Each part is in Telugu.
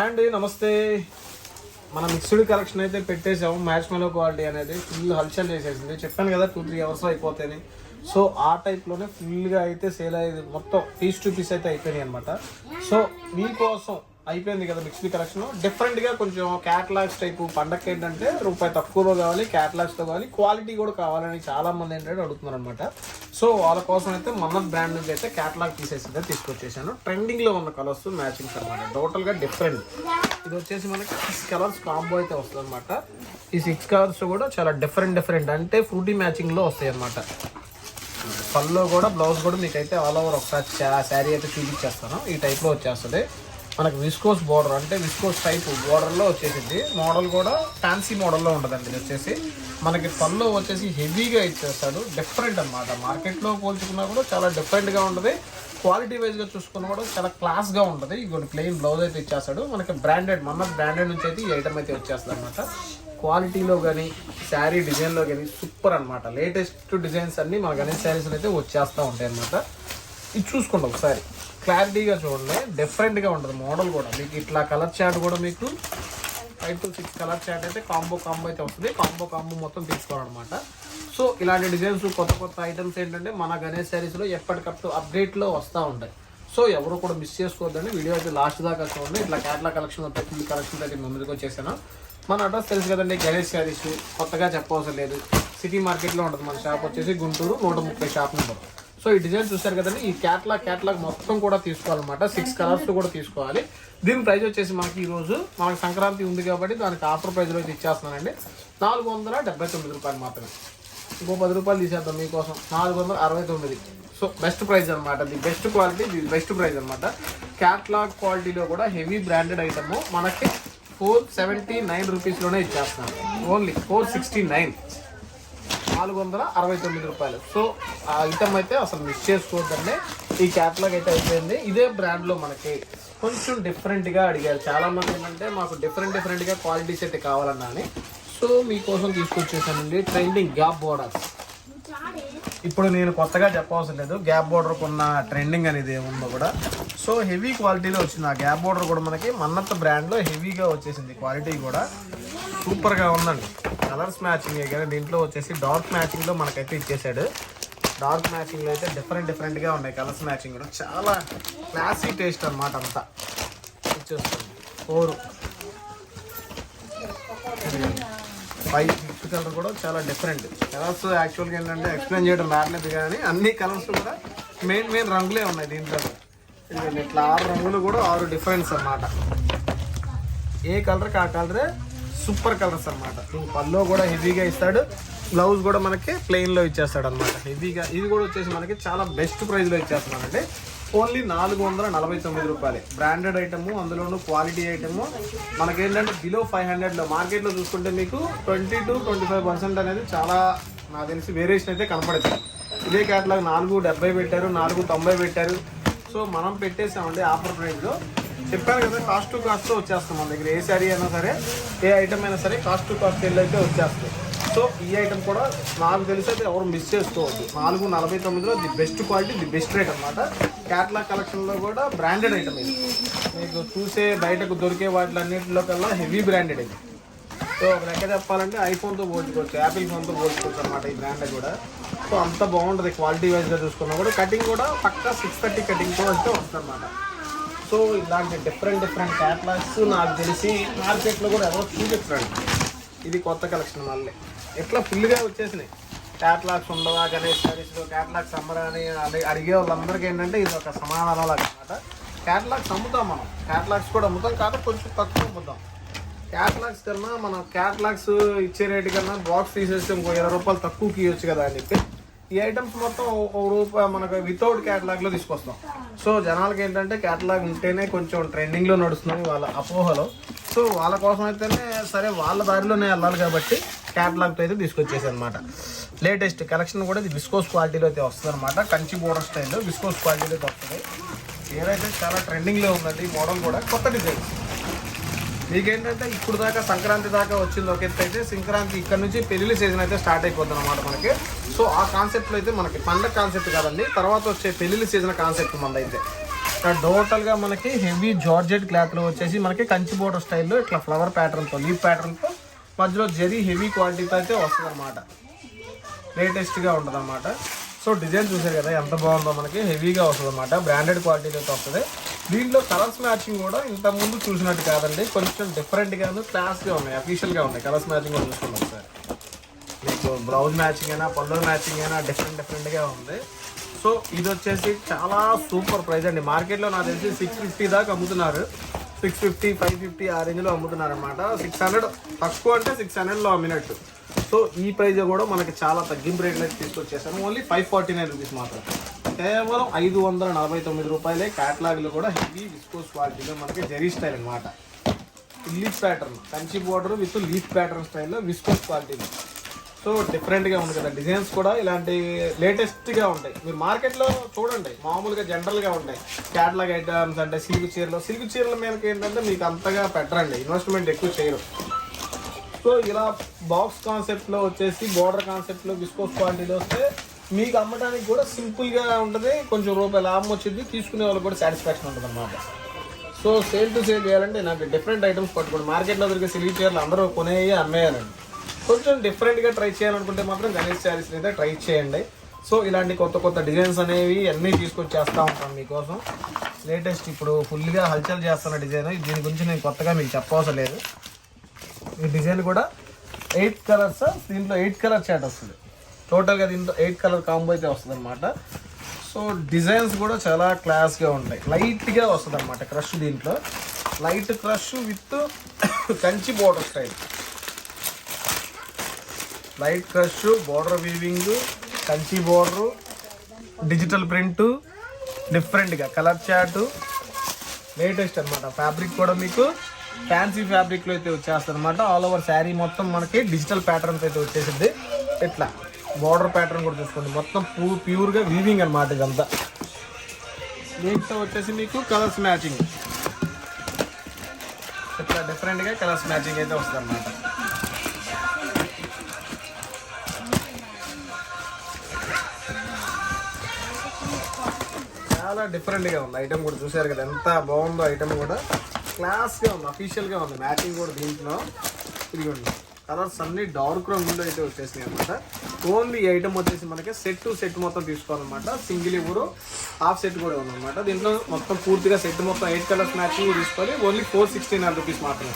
అండ్ నమస్తే. మన మిక్స్డ్ కలెక్షన్ అయితే పెట్టేసాము మ్యాచ్ మెలో క్వాలిటీ అనేది ఫుల్ హల్చల్ చేసేసింది. చెప్పాను కదా టూ త్రీ అవర్స్ అయిపోతాయి సో ఆ టైప్లోనే ఫుల్గా అయితే సేల్ అయ్యేది మొత్తం పీస్ టు పీస్ అయితే అయిపోయినాయి అనమాట సో మీకోసం అయిపోయింది కదా మిక్స్డ్ కలెక్షన్. డిఫరెంట్గా కొంచెం క్యాటలాగ్స్ టైపు పండక్ ఏంటంటే రూపాయి తక్కువలో కావాలి క్యాటలాగ్స్తో కావాలి. క్వాలిటీ కూడా కావాలని చాలా మంది ఏంటంటే అడుగుతున్నారు అనమాట సో వాళ్ళ కోసం అయితే మన బ్రాండ్ నుంచి అయితే క్యాటలాగ్ పీసెస్ అయితే తీసుకొచ్చేసాను. ట్రెండింగ్లో ఉన్న కలర్స్ మ్యాచింగ్స్ అనమాట టోటల్గా డిఫరెంట్ ఇది వచ్చేసి మనకి సిక్స్ కలర్స్ కాంబో అయితే వస్తుంది అనమాట ఈ సిక్స్ కలర్స్ కూడా చాలా డిఫరెంట్ డిఫరెంట్ అంటే ఫ్రూటీ మ్యాచింగ్లో వస్తాయి అనమాట పల్లో కూడా బ్లౌజ్ కూడా మీకు అయితే ఆల్ ఓవర్ ఒకసారి శారీ అయితే చూపించేస్తాను. ఈ టైప్లో వచ్చేస్తుంది. మనకు విస్కోస్ బోర్డర్ అంటే విస్కోస్ టైప్ బోర్డర్లో వచ్చేసింది మోడల్ కూడా ఫ్యాన్సీ మోడల్లో ఉంటుందండి ఇది వచ్చేసి. మనకి పళ్ళు వచ్చేసి హెవీగా ఇచ్చేస్తాడు. డిఫరెంట్ అనమాట మార్కెట్లో పోల్చుకున్నా కూడా చాలా డిఫరెంట్గా ఉంటుంది. క్వాలిటీ వైజ్గా చూసుకున్నా కూడా చాలా క్లాస్గా ఉంటుంది. ఇంకోటి ప్లెయిన్ బ్లౌజ్ అయితే ఇచ్చేస్తాడు. మనకి బ్రాండెడ్ మన బ్రాండెడ్ నుంచి అయితే ఈ ఐటమ్ అయితే వచ్చేస్తుంది అనమాట క్వాలిటీలో కానీ శారీ డిజైన్లో కానీ సూపర్ అనమాట లేటెస్ట్ డిజైన్స్ అన్నీ మన గణేష్ శారీస్లో అయితే వచ్చేస్తూ ఉంటాయి అనమాట ఇది చూసుకోండి ఒకసారి. క్లారిటీగా చూడండి. డిఫరెంట్గా ఉంటుంది మోడల్ కూడా. మీకు ఇట్లా కలర్ చార్ట్ కూడా మీకు five to six colour chart అయితే కాంబో కాంబో అయితే వస్తుంది. కాంబో కాంబో మొత్తం తీసుకోవాలన్నమాట. సో ఇలాంటి డిజైన్స్ కొత్త కొత్త ఐటమ్స్ ఏంటంటే మన గణేష్ శారీస్లో ఎప్పటికప్పుడు అప్డేట్లో వస్తూ ఉంటాయి. సో ఎవరు కూడా మిస్ చేసుకోవద్దండి. వీడియో అయితే లాస్ట్ దాకా చూడండి. ఇట్లా కేరళ కలెక్షన్ ప్రతి కలెక్షన్ అయితే ముందుకు వచ్చేసాను. మన అడ్రస్ తెలుసు కదండి గణేష్ శారీస్ కొత్తగా చెప్పవసరం లేదు. సిటీ మార్కెట్లో ఉంటుంది మన షాప్ వచ్చేసి గుంటూరు నూట ముప్పై షాప్ నెంబర్ సో ఈ డిజైన్ చూసారు కదండి ఈ క్యాట్లాగ్ క్యాట్లాగ్ మొత్తం కూడా తీసుకోవాలన్నమాట. సిక్స్ కలర్స్ కూడా తీసుకోవాలి. దీని ప్రైస్ వచ్చేసి మనకి ఈ రోజు మనకి సంక్రాంతి ఉంది కాబట్టి దానికి ఆఫర్ ప్రైస్లో అయితే ఇచ్చేస్తున్నానండి. నాలుగు వందల డెబ్బై తొమ్మిది రూపాయలు మాత్రమే. ఇంకో పది రూపాయలు తీసేద్దాం మీకోసం. నాలుగు వందల అరవై తొమ్మిది. సో బెస్ట్ ప్రైస్ అనమాట the best quality the best price అనమాట క్యాట్లాగ్ క్వాలిటీలో కూడా హెవీ బ్రాండెడ్ ఐటమ్ మనకి ఫోర్ సెవెంటీ నైన్ రూపీస్లోనే ఇచ్చేస్తున్నాను. ఓన్లీ ఫోర్ సిక్స్టీ నైన్ నాలుగు వందల అరవై తొమ్మిది రూపాయలు. సో ఆ ఐటమ్ అయితే అసలు మిస్ చేసుకోవద్దండి. ఈ క్యాట్లాగ్ అయితే అయిపోయింది. ఇదే బ్రాండ్లో మనకి కొంచెం డిఫరెంట్గా అడిగారు. చాలామంది ఏంటంటే మాకు డిఫరెంట్ డిఫరెంట్గా క్వాలిటీస్ అయితే కావాలన్నా అని. సో మీకోసం తీసుకొచ్చేసానండి. ట్రెండింగ్ గ్యాప్ బోర్డర్స్ ఇప్పుడు నేను కొత్తగా చెప్పవలసిన లేదు. గ్యాప్ బోర్డర్కి కొన్న ట్రెండింగ్ అనేది ఏముందో కూడా. సో హెవీ క్వాలిటీలో వచ్చింది. ఆ గ్యాప్ బోర్డర్ కూడా మనకి మన్నత్త బ్రాండ్లో హెవీగా వచ్చేసింది. క్వాలిటీ కూడా. సూపర్గా ఉందండి. కలర్స్ మ్యాచింగ్ కానీ దీంట్లో వచ్చేసి డార్క్ మ్యాచింగ్లో మనకైతే ఇచ్చేసాడు. డార్క్ మ్యాచింగ్లో అయితే డిఫరెంట్ డిఫరెంట్గా ఉన్నాయి కలర్స్ మ్యాచింగ్ కూడా. చాలా క్లాసీ టేస్ట్ అనమాట అంతా. ఇచ్చేస్తుంది ఫోర్. ఫైవ్ ఫిఫ్త్ కలర్ కూడా చాలా డిఫరెంట్. కలర్స్ యాక్చువల్గా ఏంటంటే ఎక్స్ప్లెయిన్ చేయడం రావట్లేదు కానీ అన్ని కలర్స్ కూడా మెయిన్ మెయిన్ రంగులే ఉన్నాయి దీంట్లో. ఇట్లా ఆరు రంగులు కూడా ఆరు డిఫరెన్స్ అన్నమాట. ఏ కలర్కి ఆ కలరే? సూపర్ కలర్స్ అనమాట పల్లో కూడా హెవీగా ఇస్తాడు. బ్లౌజ్ కూడా మనకి ప్లెయిన్లో ఇచ్చేస్తాడు అనమాట హెవీగా ఇది కూడా వచ్చేసి మనకి చాలా బెస్ట్ ప్రైస్లో ఇచ్చేస్తున్నానండి ఓన్లీ నాలుగు వందల నలభై తొమ్మిది రూపాయలు. బ్రాండెడ్ ఐటమ్ అందులోనూ క్వాలిటీ ఐటమ్ మనకేంటంటే బిలో ఫైవ్ హండ్రెడ్లో మార్కెట్లో చూసుకుంటే మీకు twenty to twenty five percent అనేది చాలా నాకు తెలిసి వేరియేషన్ అయితే కనపడుతుంది. ఇదే క్యాట్లాగ్ నాలుగు డెబ్బై పెట్టారు నాలుగు తొంభై పెట్టారు. సో మనం పెట్టేసామండి ఆఫర్ ప్రైస్లో చెప్పాను కదా కాస్ట్ టు కాస్ట్ వచ్చేస్తాం మన దగ్గర. ఏ శారీ అయినా సరే ఏ ఐటమ్ అయినా సరే కాస్ట్ టు కాస్ట్ వెళ్ళి అయితే వచ్చేస్తాయి సో ఈ ఐటమ్ కూడా నాకు తెలిసి అయితే ఎవరు మిస్ చేసుకోవద్దు. నాలుగు నలభై తొమ్మిదిలో the best quality the best rate అనమాట క్యాట్లాగ్ కలెక్షన్లో కూడా బ్రాండెడ్ ఐటమ్ ఇది. మీకు చూసే బయటకు దొరికే వాటిలన్నింటిలో కల్లా హెవీ బ్రాండెడ్ ఇది. సో ఒక లెక్క చెప్పాలంటే ఐఫోన్తో పోల్చుకోవచ్చు యాపిల్ ఫోన్తో పోల్చుకోవచ్చు అనమాట ఈ బ్రాండ్ కూడా. సో అంత బాగుంటుంది క్వాలిటీ వైజ్గా చూసుకున్నా కూడా. కటింగ్ కూడా పక్కా సిక్స్ థర్టీ కటింగ్తో అయితే వస్తుంది అనమాట సో ఇలాంటి డిఫరెంట్ డిఫరెంట్ క్యాటలాగ్స్ నాకు తెలిసి మార్కెట్లో కూడా ఎవరో చూపించండి ఇది కొత్త కలెక్షన్ మళ్ళీ. ఎట్లా ఫుల్గా వచ్చేసినాయి. క్యాట్లాగ్స్ ఉండవా గణేష్ శారీస్లో క్యాటలాగ్స్ అమ్మరా అని అడిగే వాళ్ళందరికీ ఏంటంటే ఇది ఒక సమాధానం లాగా అనమాట క్యాటలాగ్స్ అమ్ముతాం మనం. క్యాటలాగ్స్ కూడా అమ్ముతాం కాదు కొంచెం తక్కువ అమ్ముతాం. క్యాట్లాగ్స్ కన్నా మనం క్యాటలాగ్స్ ఇచ్చే రేటు కన్నా బాక్స్ తీసేస్తే ఇంకో ఇరవై రూపాయలు తక్కువకి ఇవ్వచ్చు కదా అని చెప్పి ఈ ఐటమ్స్ మొత్తం ఒక రూపాయి మనకు వితౌట్ క్యాటలాగ్లో తీసుకొస్తాం. సో జనాలకి ఏంటంటే క్యాటలాగ్ ఉంటేనే కొంచెం ట్రెండింగ్లో నడుస్తుంది వాళ్ళ అపోహలో. సో వాళ్ళ కోసం అయితేనే సరే వాళ్ళ దారిలోనే వెళ్ళాలి కాబట్టి క్యాటలాగ్తో అయితే తీసుకొచ్చేసి అనమాట లేటెస్ట్ కలెక్షన్ కూడా ఇది విస్కోస్ క్వాలిటీలో అయితే వస్తుంది అనమాట కంచి బోర్డర్ స్టైల్లో విస్కోస్ క్వాలిటీలో అయితే వస్తుంది. ఏదైతే చాలా ట్రెండింగ్లో ఉందండి ఈ మోడల్ కూడా కొత్త డిజైన్ మీకేంటంటే ఇప్పుడు దాకా సంక్రాంతి దాకా వచ్చింది ఒక ఎత్తు అయితే సంక్రాంతి ఇక్కడ నుంచి పెళ్ళి సీజన్ అయితే స్టార్ట్ అయిపోతుంది అనమాట మనకి. సో ఆ కాన్సెప్ట్లో అయితే మనకి పండగ కాన్సెప్ట్ కాదండి. తర్వాత వచ్చే పెళ్ళి సీజన్ కాన్సెప్ట్ మన అయితే. టోటల్గా మనకి హెవీ జార్జెట్ క్లాత్లో వచ్చేసి మనకి కంచి బోర్డర్ స్టైల్లో ఇట్లా ఫ్లవర్ ప్యాటర్న్తో లీవ్ లీఫ్ మధ్యలో జరీ హెవీ క్వాలిటీతో అయితే వస్తుంది అనమాట లేటెస్ట్గా ఉంటుంది అనమాట సో డిజైన్ చూసారు కదా ఎంత బాగుందో మనకి. హెవీగా వస్తుంది అనమాట బ్రాండెడ్ క్వాలిటీలో అయితే వస్తుంది. దీంట్లో కలర్స్ మ్యాచింగ్ కూడా ఇంత ముందు చూసినట్టు కాదండి. కొంచెం డిఫరెంట్గా క్లాస్గా ఉన్నాయి. అఫీషియల్గా ఉన్నాయి. కలర్స్ మ్యాచింగ్ కూడా చూసుకున్నాం సార్. మీకు బ్లౌజ్ మ్యాచింగ్ అయినా పళ్ళు మ్యాచింగ్ అయినా డిఫరెంట్ డిఫరెంట్గా ఉంది. సో ఇది వచ్చేసి చాలా సూపర్ ప్రైస్ అండి. మార్కెట్లో నాకు తెలిసి సిక్స్ ఫిఫ్టీ దాకా అమ్ముతున్నారు. సిక్స్ ఫిఫ్టీ ఫైవ్ ఫిఫ్టీ ఆ రేంజ్లో అమ్ముతున్నారు అనమాట సిక్స్ హండ్రెడ్ తక్కువ అంటే సిక్స్ హండ్రెడ్లో అమ్మినట్టు. సో ఈ ప్రైజ్ కూడా మనకి చాలా తగ్గింపు రేట్లు అయితే తీసుకొచ్చేసాను. Only five forty nine rupees మాత్రం. కేవలం ఐదు వందల నలభై తొమ్మిది రూపాయలే క్యాటలాగ్లో కూడా హెవీ విస్కోస్ క్వాలిటీలో మనకి జరీ స్టైల్ అనమాట leaf pattern Kanchi border with leaf pattern స్టైల్లో విస్కోస్ క్వాలిటీలో సో డిఫరెంట్గా ఉంది కదా డిజైన్స్ కూడా ఇలాంటి లేటెస్ట్గా ఉంటాయి. మీరు మార్కెట్లో చూడండి మామూలుగా జనరల్గా ఉంటాయి. క్యాటలాగ్ ఐటమ్స్ అంటే సిల్క్ చీరలు. సిల్క్ చీరల మీదకి ఏంటంటే మీకు అంతగా పెట్టరండి ఇన్వెస్ట్మెంట్ ఎక్కువ చేయరు. సో ఇలా బాక్స్ కాన్సెప్ట్లో వచ్చేసి బోర్డర్ కాన్సెప్ట్లో విస్కోస్ క్వాలిటీలో వస్తే మీకు అమ్మడానికి కూడా సింపుల్గా ఉంటుంది. కొంచెం రూపాయలు లాభం వచ్చింది. తీసుకునే వాళ్ళకి కూడా సాటిస్ఫాక్షన్ ఉంటుంది అన్నమాట సో సేల్ టు సేల్ చేయాలంటే నాకు డిఫరెంట్ ఐటమ్స్ పట్టుకోండి. మార్కెట్లో దొరికే సిల్క్ చీరలు అందరూ కొనేవి అమ్మేయాలండి. కొంచెం డిఫరెంట్గా ట్రై చేయాలనుకుంటే మాత్రం గణేష్ శారీస్ అయితే ట్రై చేయండి. సో ఇలాంటి కొత్త కొత్త డిజైన్స్ అనేవి అన్నీ తీసుకొచ్చి చేస్తూ ఉంటాను మీకోసం. లేటెస్ట్ ఇప్పుడు ఫుల్గా హల్చల్ చేస్తున్న డిజైన్ దీని గురించి నేను కొత్తగా మీకు చెప్పవసరం లేదు. ఈ డిజైన్ కూడా ఎయిట్ కలర్స్ దీంట్లో ఎయిట్ కలర్ చాట్ వస్తుంది. టోటల్గా దీంట్లో ఎయిట్ కలర్ కాంబో అయితే వస్తుంది అనమాట సో డిజైన్స్ కూడా చాలా క్లాస్గా ఉంటాయి లైట్గా వస్తుంది అనమాట క్రష్ దీంట్లో. Light crush with Kanchi border style light crush border weaving Kanchi border digital print డిఫరెంట్గా కలర్ చాటు లేటెస్ట్ అనమాట ఫ్యాబ్రిక్ కూడా మీకు ఫ్యాన్సీ ఫ్యాబ్రిక్లో అయితే వచ్చేస్తుంది అనమాట ఆల్ ఓవర్ శారీ మొత్తం మనకి డిజిటల్ ప్యాటర్న్స్ అయితే వచ్చేసింది. ఇట్లా బార్డర్ ప్యాటర్న్ కూడా చూసుకోండి. మొత్తం పూ ప్యూర్గా వీవింగ్ అనమాట ఇదంతా. దీంట్లో వచ్చేసి మీకు కలర్స్ మ్యాచింగ్ ఇట్లా డిఫరెంట్గా కలర్స్ మ్యాచింగ్ అయితే వస్తుంది అనమాట చాలా డిఫరెంట్గా ఉంది. ఐటమ్ కూడా చూసారు కదా ఎంత బాగుందో ఐటమ్ కూడా. క్లాస్గా ఉంది అఫీషియల్గా ఉంది. మ్యాచింగ్ కూడా దీంట్లో. ఇదిగోండి. కలర్స్ అన్ని డార్క్ రంగులో అయితే వచ్చేసినాయి అనమాట ఓన్లీ ఐటమ్ వచ్చేసి మనకి సెట్ టు సెట్ మొత్తం తీసుకోవాలన్నమాట. సింగిల్ ఇవ్వరు హాఫ్ సెట్ కూడా ఉందన్నమాట. దీంట్లో మొత్తం పూర్తిగా సెట్ మొత్తం ఎయిట్ కలర్స్ మ్యాచింగ్ తీసుకోవాలి only four sixty nine rupees మాత్రమే.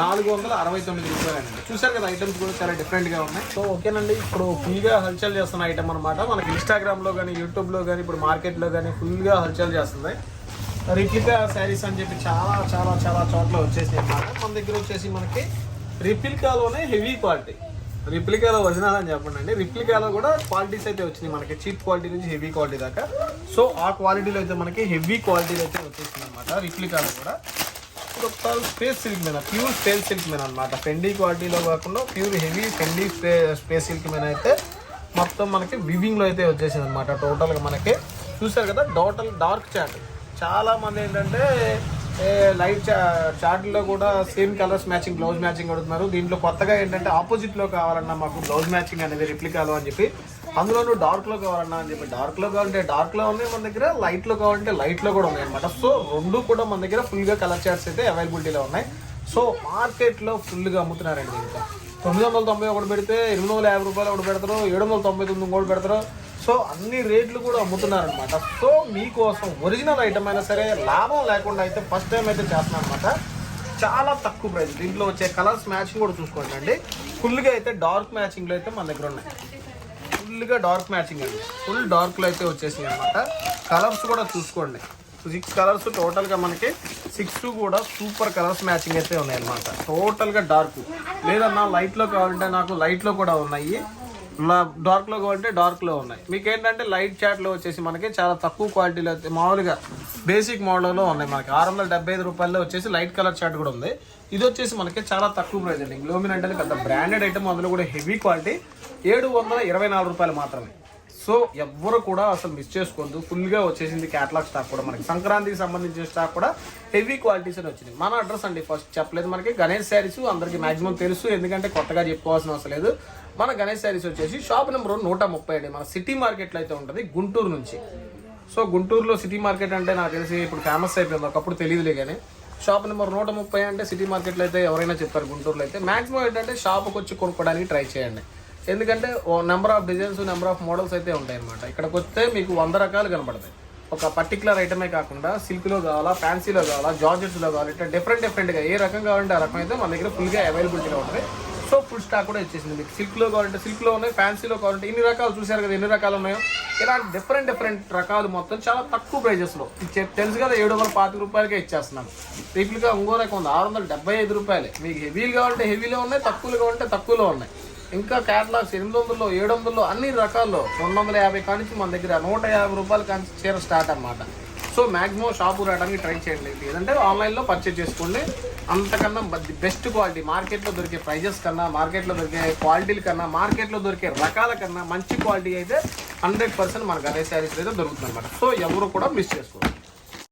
నాలుగు వందల అరవై తొమ్మిది రూపాయలండి. చూసారు కదా ఐటమ్స్ కూడా చాలా డిఫరెంట్గా ఉన్నాయి. సో ఓకేనండి. ఇప్పుడు ఫుల్గా హల్చల్ చేస్తున్న ఐటమ్ అనమాట మనకి ఇన్స్టాగ్రామ్లో కానీ యూట్యూబ్లో కానీ ఇప్పుడు మార్కెట్లో కానీ ఫుల్గా హల్చల్ చేస్తుంది రిప్లికా శారీస్ అని చెప్పి చాలా చాలా చాలా చోట్ల వచ్చేసాయి అన్నమాట. మన దగ్గర వచ్చేసి మనకి రిప్లికాలోనే హెవీ క్వాలిటీ. రిప్లికాలో ఒరిజినల్ అని చెప్పండి అండి రిప్లికాలో కూడా క్వాలిటీస్ అయితే వచ్చినాయి మనకి. చీప్ క్వాలిటీ నుంచి హెవీ క్వాలిటీ దాకా. సో ఆ క్వాలిటీలో అయితే మనకి హెవీ క్వాలిటీలో అయితే వచ్చేసింది అనమాట రిప్లికాలో కూడా. స్పేస్ సిల్క్ మీద ప్యూర్ స్పేస్ సిల్క్ మీద అనమాట ఫెండీ క్వాలిటీలో కాకుండా pure heavy Fendi స్పే space silk మీద అయితే మొత్తం మనకి వివింగ్లో అయితే వచ్చేసింది అనమాట టోటల్గా మనకి చూసారు కదా టోటల్ డార్క్ చాట్. చాలా మంది ఏంటంటే లైట్ చార్ట్లో కూడా same colours matching blouse matching అడుగుతున్నారు. దీంట్లో కొత్తగా ఏంటంటే ఆపోజిట్లో కావాలన్నా మాకు బ్లౌజ్ మ్యాచింగ్ అనేది రిప్లికాలో అని చెప్పి అందులోనూ డార్క్లో కావాలన్నా అని చెప్పి డార్క్లో కావాలంటే డార్క్లో ఉన్నాయి మన దగ్గర లైట్లో కావాలంటే లైట్లో కూడా ఉన్నాయి అనమాట సో రెండు కూడా మన దగ్గర ఫుల్గా కలర్ చార్ట్స్ అయితే అవైలబిలిటీలో ఉన్నాయి. సో మార్కెట్లో ఫుల్గా అమ్ముతున్నారండి ఇంకా తొమ్మిది వందల తొంభై ఒకటి పెడితే ఎనిమిది వందల యాభై రూపాయలు ఒకటి పెడతారు ఏడు వందల తొంభై తొమ్మిది కూడా పెడతారు. సో అన్ని రేట్లు కూడా అమ్ముతున్నారనమాట సో మీకోసం ఒరిజినల్ ఐటమ్ అయినా సరే లాభం లేకుండా అయితే ఫస్ట్ టైం అయితే చేస్తున్నాను అనమాట చాలా తక్కువ ప్రైస్ దీంట్లో వచ్చే కలర్స్ మ్యాచింగ్ కూడా చూసుకోండి అండి. ఫుల్గా అయితే డార్క్ మ్యాచింగ్లో అయితే మన దగ్గర ఉన్నాయి. ఫుల్గా డార్క్ మ్యాచింగ్ అండి. ఫుల్ డార్క్లో అయితే వచ్చేసాయి అనమాట కలర్స్ కూడా చూసుకోండి. సిక్స్ కలర్స్ టోటల్గా మనకి సిక్స్ కూడా సూపర్ కలర్స్ మ్యాచింగ్ అయితే ఉన్నాయి అనమాట టోటల్గా డార్క్ లేదన్నా లైట్లో కావాలంటే నాకు లైట్లో కూడా ఉన్నాయి. డార్క్లో కావాలంటే డార్క్లో ఉన్నాయి. మీకు ఏంటంటే లైట్ చాట్లో వచ్చేసి మనకి చాలా తక్కువ క్వాలిటీలో మామూలుగా బేసిక్ మోడల్లో ఉన్నాయి మనకి. ఆరు వందల డెబ్బై ఐదు రూపాయల్లో వచ్చేసి లైట్ కలర్ చాట్ కూడా ఉంది. ఇది వచ్చేసి మనకి చాలా తక్కువ ప్రైస్ అండి. గ్లోమిన్ అంటే పెద్ద బ్రాండెడ్ ఐటమ్ అందులో కూడా హెవీ క్వాలిటీ ఏడు వందల ఇరవై నాలుగు రూపాయలు మాత్రమే. సో ఎవ్వరు కూడా అసలు మిస్ చేసుకోవద్దు. ఫుల్గా వచ్చేసింది క్యాటలాగ్ స్టాక్ కూడా మనకి. సంక్రాంతికి సంబంధించిన స్టాక్ కూడా హెవీ క్వాలిటీస్ అని వచ్చింది. మన అడ్రస్ అండి ఫస్ట్ చెప్పలేదు మనకి. గణేష్ శారీస్ అందరికీ మాక్సిమం తెలుసు. ఎందుకంటే కొత్తగా చెప్పుకోవాల్సిన అవసరం లేదు. మన గణేష్ శారీస్ వచ్చేసి షాప్ నెంబర్ నూట ముప్పై అండి. మన సిటీ మార్కెట్లో అయితే ఉంటుంది గుంటూరు నుంచి. సో గుంటూరులో సిటీ మార్కెట్ అంటే నాకు తెలిసి ఇప్పుడు ఫేమస్ అయిపోయింది. ఒకప్పుడు తెలియదులే కానీ షాప్ నెంబర్ నూట ముప్పై అంటే సిటీ మార్కెట్లో అయితే ఎవరైనా చెప్తారు గుంటూరులో అయితే. మాక్సిమం ఏంటంటే షాప్కి వచ్చి కొనుక్కోవడానికి ట్రై చేయండి. ఎందుకంటే a number of designs number of models అయితే ఉంటాయి అనమాట ఇక్కడికి వస్తే మీకు వంద రకాలు కనపడతాయి ఒక పర్టికులర్ ఐటమే కాకుండా సిల్క్లో కావాలా ఫ్యాన్సీలో కావాలా జార్జెట్స్లో కావాలి ఇట్లా డిఫరెంట్ డిఫరెంట్గా ఏ రకం కావాలంటే ఆ రకం అయితే మన దగ్గర ఫుల్గా అవైలబిలిటీగా ఉంటుంది. సో ఫుల్ స్టాక్ కూడా ఇచ్చేసింది మీకు. సిల్క్లో కావాలంటే సిల్క్లో ఉన్నాయి ఫ్యాన్సీలో కావాలంటే ఇన్ని రకాలు చూశారు కదా ఎన్ని రకాలు ఉన్నాయో. ఇలాంటి డిఫరెంట్ డిఫరెంట్ రకాలు మొత్తం చాలా తక్కువ ప్రైజెస్లో తెలుసు కదా ఏడు వందల పాతిక రూపాయలకే ఇచ్చేస్తున్నాను. రీపుల్గా ఇంకో రకం ఉంది ఆరు వందల డెబ్బై ఐదు రూపాయలే. మీకు హెవీలు కావాలంటే హెవీలో ఉన్నాయి తక్కువలు కావాలంటే తక్కువలో ఉన్నాయి. ఇంకా క్యాటలాగ్స్ ఎనిమిది వందల్లో ఏడు వందల్లో అన్ని రకాల్లో రెండు వందల యాభై కానించి మన దగ్గర నూట యాభై రూపాయల కానించి చీర స్టార్ట్ అన్నమాట. సో మ్యాక్సిమం షాపు రావడానికి ట్రై చేయండి. లేదంటే ఆన్లైన్లో పర్చేజ్ చేసుకోండి. అంతకన్నా బెస్ట్ క్వాలిటీ మార్కెట్లో దొరికే ప్రైజెస్ కన్నా మార్కెట్లో దొరికే క్వాలిటీల కన్నా మార్కెట్లో దొరికే రకాల కన్నా మంచి క్వాలిటీ అయితే హండ్రెడ్ పర్సెంట్ మనకు అదే శారీస్ అయితే దొరుకుతుంది అనమాట సో ఎవరు కూడా మిస్ చేసుకోండి